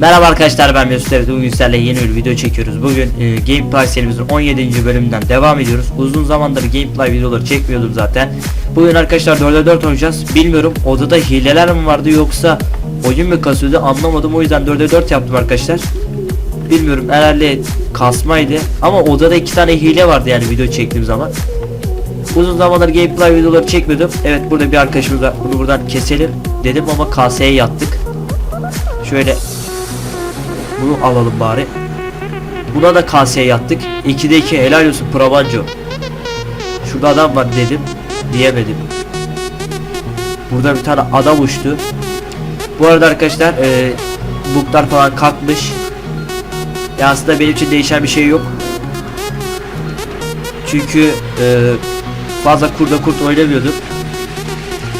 Merhaba arkadaşlar ben Mesut Evet bugün sizlerle yeni bir video çekiyoruz. Bugün e, Gameplay serimizin 17. bölümünden devam ediyoruz. Uzun zamandır Gameplay videoları çekmiyordum zaten. Bugün arkadaşlar 4'e 4 oynayacağız. Bilmiyorum odada hileler mi vardı yoksa oyun mu kasıyordu anlamadım. O yüzden 4'e 4 yaptım arkadaşlar Bilmiyorum herhalde kasmaydı Ama odada iki tane hile vardı yani video çektiğim zaman Uzun zamandır gameplay videoları çekmiyordum Evet burada bir arkadaşımız var bunu buradan keselim dedim ama kaseye yattık Şöyle bunu alalım bari. Buna da kaseye yattık. 2'de 2 helal olsun Provanco. Şurada adam var dedim. Diyemedim. Burada bir tane adam uçtu. Bu arada arkadaşlar e, buklar falan kalkmış. Ya aslında benim için değişen bir şey yok. Çünkü e, fazla kurda kurt oynamıyordum.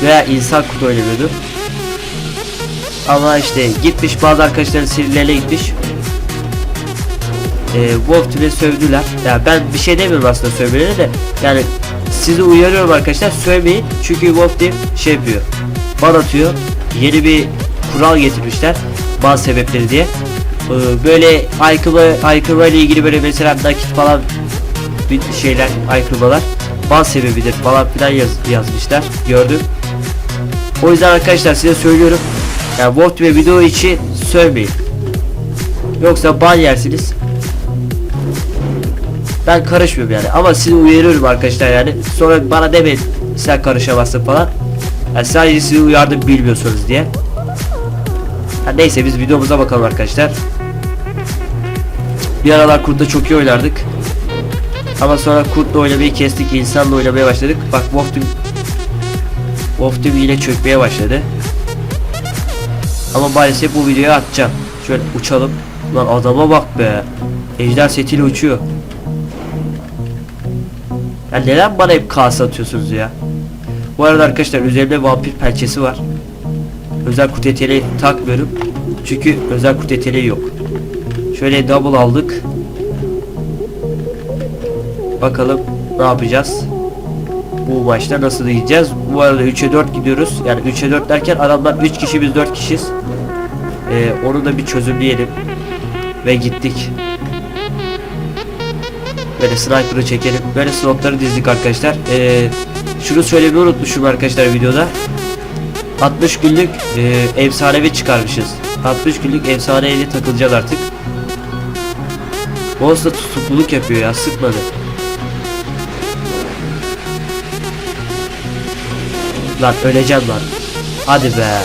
Veya insan kurt oynamıyordum. Ama işte gitmiş bazı arkadaşların sinirlerine gitmiş. Ee, Wolf Team'e sövdüler. Ya ben bir şey demiyorum aslında sövmelerine de. Yani sizi uyarıyorum arkadaşlar sövmeyin. Çünkü Wolf Team şey yapıyor. Ban atıyor. Yeni bir kural getirmişler. Ban sebepleri diye. Ee, böyle aykırı, aykırı ile ilgili böyle mesela nakit falan bir şeyler aykırılar ban sebebidir falan filan yaz, yazmışlar gördüm o yüzden arkadaşlar size söylüyorum yani Wolf ve video için sövmeyin. Yoksa ban yersiniz. Ben karışmıyorum yani ama sizi uyarıyorum arkadaşlar yani. Sonra bana demeyin sen karışamazsın falan. Yani sadece sizi uyardım bilmiyorsunuz diye. Ha, neyse biz videomuza bakalım arkadaşlar. Bir aralar kurtla çok iyi oynardık. Ama sonra kurtla oynamayı kestik, insanla oynamaya başladık. Bak Wolf Team, Wolf Team yine çökmeye başladı. Ama maalesef bu videoyu atacağım. Şöyle uçalım. Lan adama bak be. Ejder setiyle uçuyor. Ya neden bana hep kasa atıyorsunuz ya? Bu arada arkadaşlar üzerimde vampir pençesi var. Özel kurt takmıyorum. Çünkü özel kurt yok. Şöyle double aldık. Bakalım ne yapacağız? Bu maçta nasıl diyeceğiz? Bu arada 3'e 4 gidiyoruz. Yani 3'e 4 derken adamlar 3 kişi biz 4 kişiyiz. Ee, onu da bir çözümleyelim. Ve gittik. Böyle sniper'ı çekelim. Böyle slotları dizdik arkadaşlar. Ee, şunu söylemeyi unutmuşum arkadaşlar videoda. 60 günlük e, efsanevi çıkarmışız. 60 günlük efsaneyle takılacağız artık. Boss da tutukluluk yapıyor ya sıkmadı. Lan öleceğim lan. Hadi be.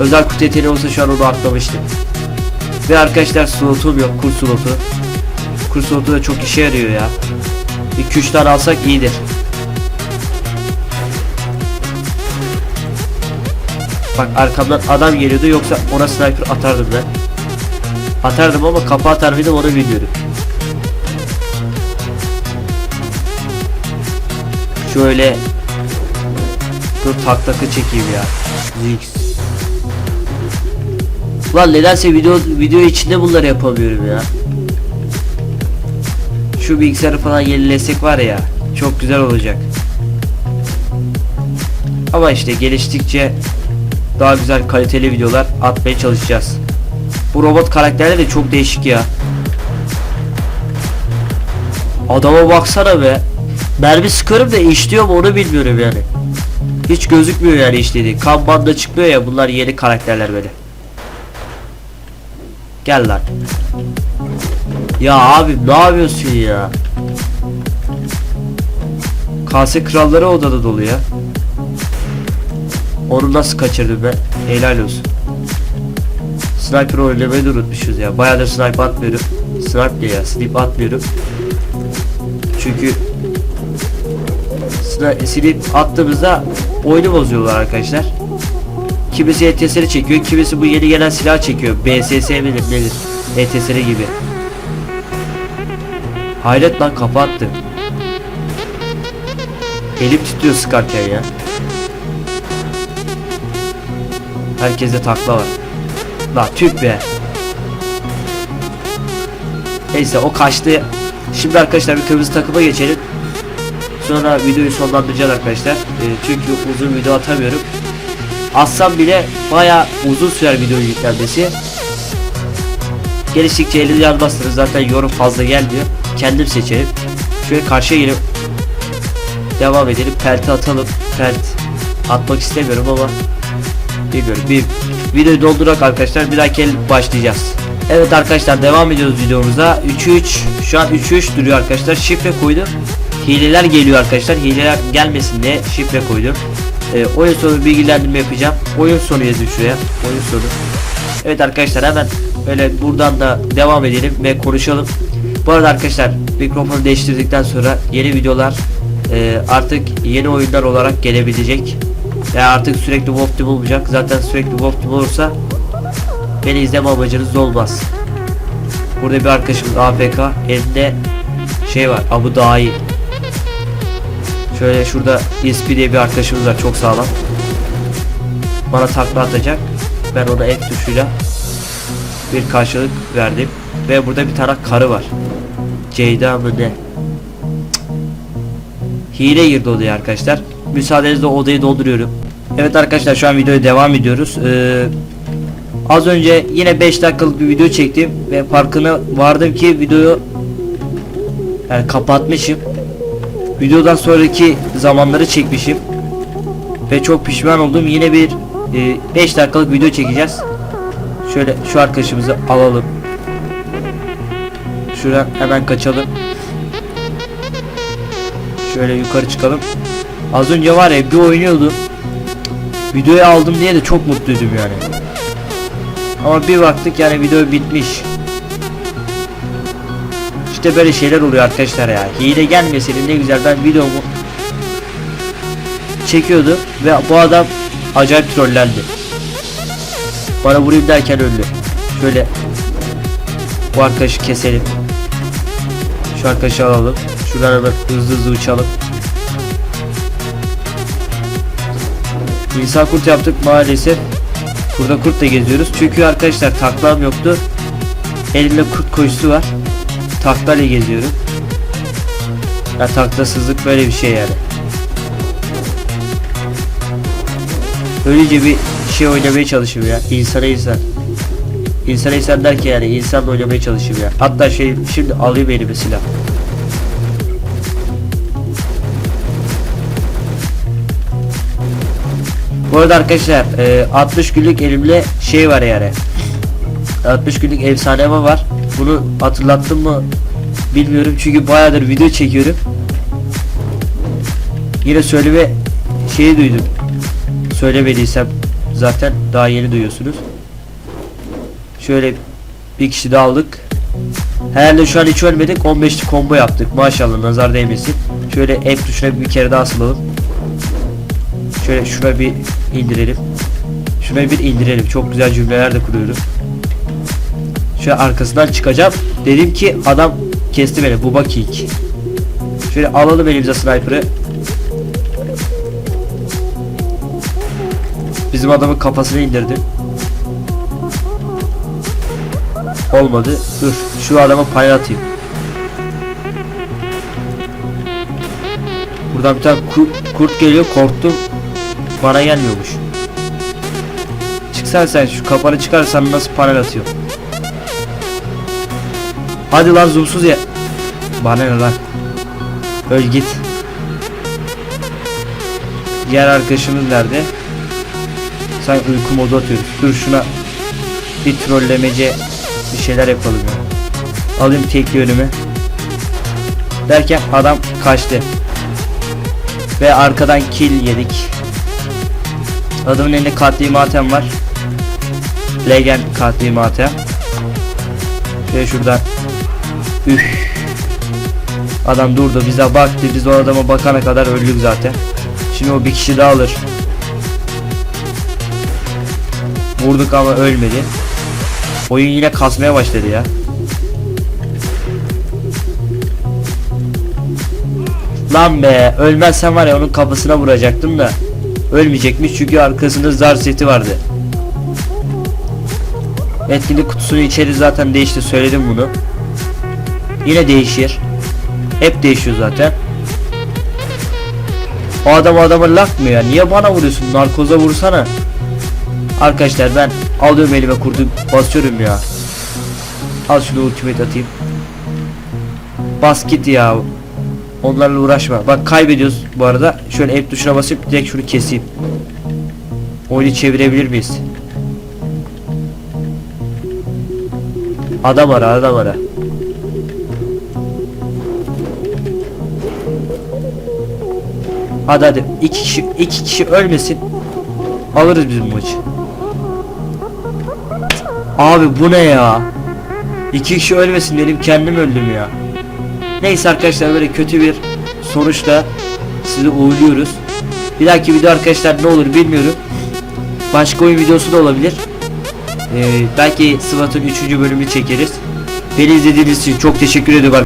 Özel kutu yeteneği olsa şu an onu atlamıştım. Ve arkadaşlar slotum yok kur slotu. Kur slotu da çok işe yarıyor ya. 2-3 tane alsak iyidir. Bak arkamdan adam geliyordu yoksa ona sniper atardım ben. Atardım ama kafa atar onu bilmiyorum. Şöyle Dur tak takı çekeyim ya. Zix. Lan nedense video video içinde bunları yapamıyorum ya. Şu bilgisayarı falan yenilesek var ya çok güzel olacak. Ama işte geliştikçe daha güzel kaliteli videolar atmaya çalışacağız. Bu robot karakterleri de çok değişik ya. Adama baksana be. Mermi sıkarım da işliyor mu onu bilmiyorum yani. Hiç gözükmüyor yani işlediği. Kan banda çıkmıyor ya bunlar yeni karakterler böyle. Gel lan. Ya abi ne yapıyorsun ya? Kase kralları odada dolu ya. Onu nasıl kaçırdım ben? Helal olsun. Sniper oynamayı da unutmuşuz ya. Bayağıdır sniper atmıyorum. Sniper ya? Snip atmıyorum. Çünkü sni- slip attığımızda oyunu bozuyorlar arkadaşlar. Kimisi ETS'leri çekiyor, kimisi bu yeni gelen silah çekiyor. BSS midir nedir? ETS'leri gibi. Hayret lan kafa attı. Elim titriyor sıkarken ya. Herkeste takla var. La tüp be. Neyse o kaçtı. Şimdi arkadaşlar bir kırmızı takıma geçelim. Sonra videoyu sonlandıracağız arkadaşlar. Ee, çünkü uzun video atamıyorum. Atsam bile baya uzun sürer video yüklenmesi. Geliştikçe elini yazmazsınız zaten yorum fazla gelmiyor. Kendim seçerim. Şöyle karşıya gelip devam edelim. Pelti atalım. Pelt atmak istemiyorum ama bilmiyorum. Bir videoyu doldurak arkadaşlar. Bir dahaki başlayacağız. Evet arkadaşlar devam ediyoruz videomuza. 3-3 şu an 3-3 duruyor arkadaşlar. Şifre koydum. Hileler geliyor arkadaşlar. Hileler gelmesin diye şifre koydum. Ee, oyun sonu bilgilendirme yapacağım. Oyun sonu yazıyor şuraya. Oyun sonu. Evet arkadaşlar hemen böyle buradan da devam edelim ve konuşalım. Bu arada arkadaşlar mikrofonu değiştirdikten sonra yeni videolar e, artık yeni oyunlar olarak gelebilecek. Yani artık sürekli Wolf olmayacak. Zaten sürekli Wolf olursa beni izleme amacınız olmaz. Burada bir arkadaşımız AFK elinde şey var Abu Dahi. Şöyle şurada ESP diye bir arkadaşımız var çok sağlam. Bana takla atacak. Ben ona F tuşuyla bir karşılık verdim. Ve burada bir tane karı var. Ceyda mı ne? Hile girdi odaya arkadaşlar. Müsaadenizle odayı dolduruyorum. Evet arkadaşlar şu an videoya devam ediyoruz. Ee, az önce yine 5 dakikalık bir video çektim ve farkına vardım ki videoyu yani kapatmışım. Videodan sonraki zamanları çekmişim. Ve çok pişman oldum. Yine bir 5 dakikalık video çekeceğiz. Şöyle şu arkadaşımızı alalım. Şuradan hemen kaçalım. Şöyle yukarı çıkalım. Az önce var ya bir oynuyordum. Videoyu aldım diye de çok mutluydum yani. Ama bir baktık yani video bitmiş. İşte böyle şeyler oluyor arkadaşlar ya. Hile gelmeseydi ne güzel ben videomu çekiyordu ve bu adam acayip trollendi. Bana vurayım derken öldü. Şöyle bu arkadaşı keselim. Şu arkadaşı alalım. Şuradan hemen hızlı hızlı uçalım. İnsan kurt yaptık maalesef. Burada kurt da geziyoruz. Çünkü arkadaşlar taklam yoktu. Elimde kurt koşusu var. Taklayla geziyorum. Ya taklasızlık böyle bir şey yani. Öylece bir şey oynamaya çalışıyorum ya. İnsana insan. İnsana insan der ki yani insanla oynamaya çalışıyorum ya. Hatta şey şimdi alayım elime silah. Bu arada arkadaşlar e, 60 günlük elimde şey var yani. 60 günlük efsaneme var. Bunu hatırlattım mı bilmiyorum çünkü bayağıdır video çekiyorum. Yine söyleme şeyi duydum. Söylemediysem zaten daha yeni duyuyorsunuz. Şöyle bir kişi daha aldık. Herhalde şu an hiç ölmedik. 15'li combo yaptık. Maşallah nazar değmesin. Şöyle F tuşuna bir kere daha asılalım. Şöyle şuna bir indirelim. Şuna bir indirelim. Çok güzel cümleler de kuruyorum. Şöyle arkasından çıkacağım. Dedim ki adam kesti beni. Bu bakik. Şöyle alalım elimize sniper'ı. Bizim adamın kafasını indirdim. Olmadı. Dur. Şu adama pay atayım. Buradan bir tane ku- kurt geliyor. Korktum. Bana gelmiyormuş. Çıksana sen şu kafanı çıkarsan nasıl panel atıyor. Hadi lan zoomsuz ya. Bana ne lan. Öl git. Diğer arkadaşımız nerede? Sen uyku modu atıyoruz. Dur şuna bir trollemece bir şeyler yapalım ya. Alayım tekli önüme. Derken adam kaçtı. Ve arkadan kill yedik. Adamın elinde katli matem var. Legend katli matem. Şöyle şuradan. Üf. Adam durdu bize baktı. Biz o adama bakana kadar öldük zaten. Şimdi o bir kişi daha alır. Vurduk ama ölmedi. Oyun yine kasmaya başladı ya. Lan be ölmezsen var ya onun kafasına vuracaktım da ölmeyecekmiş çünkü arkasında zar seti vardı. Etkinlik kutusunu içeri zaten değişti söyledim bunu. Yine değişir. Hep değişiyor zaten. O adam adamı lak mı ya? Niye bana vuruyorsun? Narkoza vursana. Arkadaşlar ben alıyorum elime kurdu basıyorum ya. Al şunu ultimate atayım. Bas git ya. Onlarla uğraşma. Bak kaybediyoruz bu arada. Şöyle F tuşuna basıp direkt şunu keseyim. Oyunu çevirebilir miyiz? Adam ara adam ara. Hadi hadi iki kişi iki kişi ölmesin. Alırız biz maçı. Abi bu ne ya? İki kişi ölmesin dedim kendim öldüm ya. Neyse arkadaşlar böyle kötü bir sonuçla sizi uğurluyoruz. Bir dahaki video arkadaşlar ne olur bilmiyorum. Başka oyun videosu da olabilir. Ee, belki SWAT'ın 3. bölümünü çekeriz. Beni izlediğiniz için çok teşekkür ediyorum